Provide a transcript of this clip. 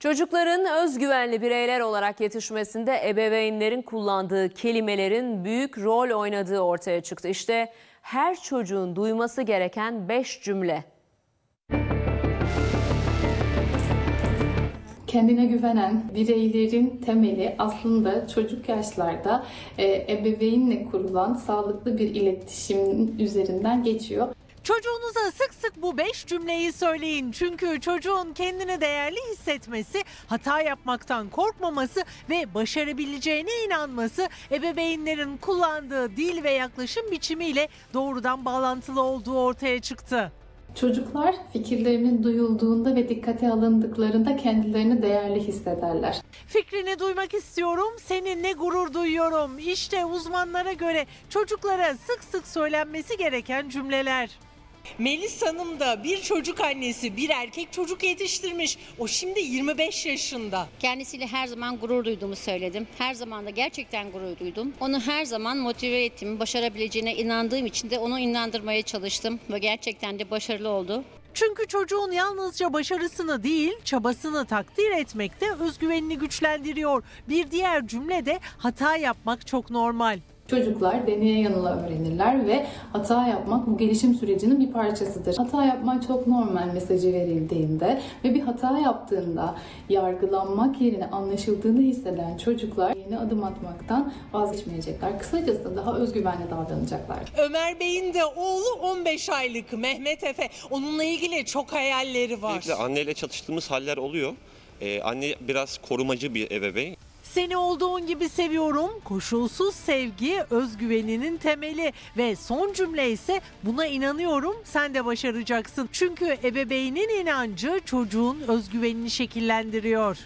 Çocukların özgüvenli bireyler olarak yetişmesinde ebeveynlerin kullandığı kelimelerin büyük rol oynadığı ortaya çıktı. İşte her çocuğun duyması gereken 5 cümle. Kendine güvenen bireylerin temeli aslında çocuk yaşlarda e, ebeveynle kurulan sağlıklı bir iletişimin üzerinden geçiyor. Çocuğunuza sık sık bu beş cümleyi söyleyin. Çünkü çocuğun kendini değerli hissetmesi, hata yapmaktan korkmaması ve başarabileceğine inanması ebeveynlerin kullandığı dil ve yaklaşım biçimiyle doğrudan bağlantılı olduğu ortaya çıktı. Çocuklar fikirlerinin duyulduğunda ve dikkate alındıklarında kendilerini değerli hissederler. Fikrini duymak istiyorum, seninle gurur duyuyorum. İşte uzmanlara göre çocuklara sık sık söylenmesi gereken cümleler. Melis Hanım da bir çocuk annesi, bir erkek çocuk yetiştirmiş. O şimdi 25 yaşında. Kendisiyle her zaman gurur duyduğumu söyledim. Her zaman da gerçekten gurur duydum. Onu her zaman motive ettim. Başarabileceğine inandığım için de onu inandırmaya çalıştım. Ve gerçekten de başarılı oldu. Çünkü çocuğun yalnızca başarısını değil, çabasını takdir etmek de özgüvenini güçlendiriyor. Bir diğer cümle de hata yapmak çok normal. Çocuklar deneye yanıla öğrenirler ve hata yapmak bu gelişim sürecinin bir parçasıdır. Hata yapmak çok normal mesajı verildiğinde ve bir hata yaptığında yargılanmak yerine anlaşıldığını hisseden çocuklar yeni adım atmaktan vazgeçmeyecekler. Kısacası daha özgüvenli davranacaklar. Ömer Bey'in de oğlu 15 aylık Mehmet Efe. Onunla ilgili çok hayalleri var. Anneyle çatıştığımız haller oluyor. Ee, anne biraz korumacı bir ebeveyn. Seni olduğun gibi seviyorum. Koşulsuz sevgi özgüveninin temeli ve son cümle ise buna inanıyorum sen de başaracaksın. Çünkü ebeveynin inancı çocuğun özgüvenini şekillendiriyor.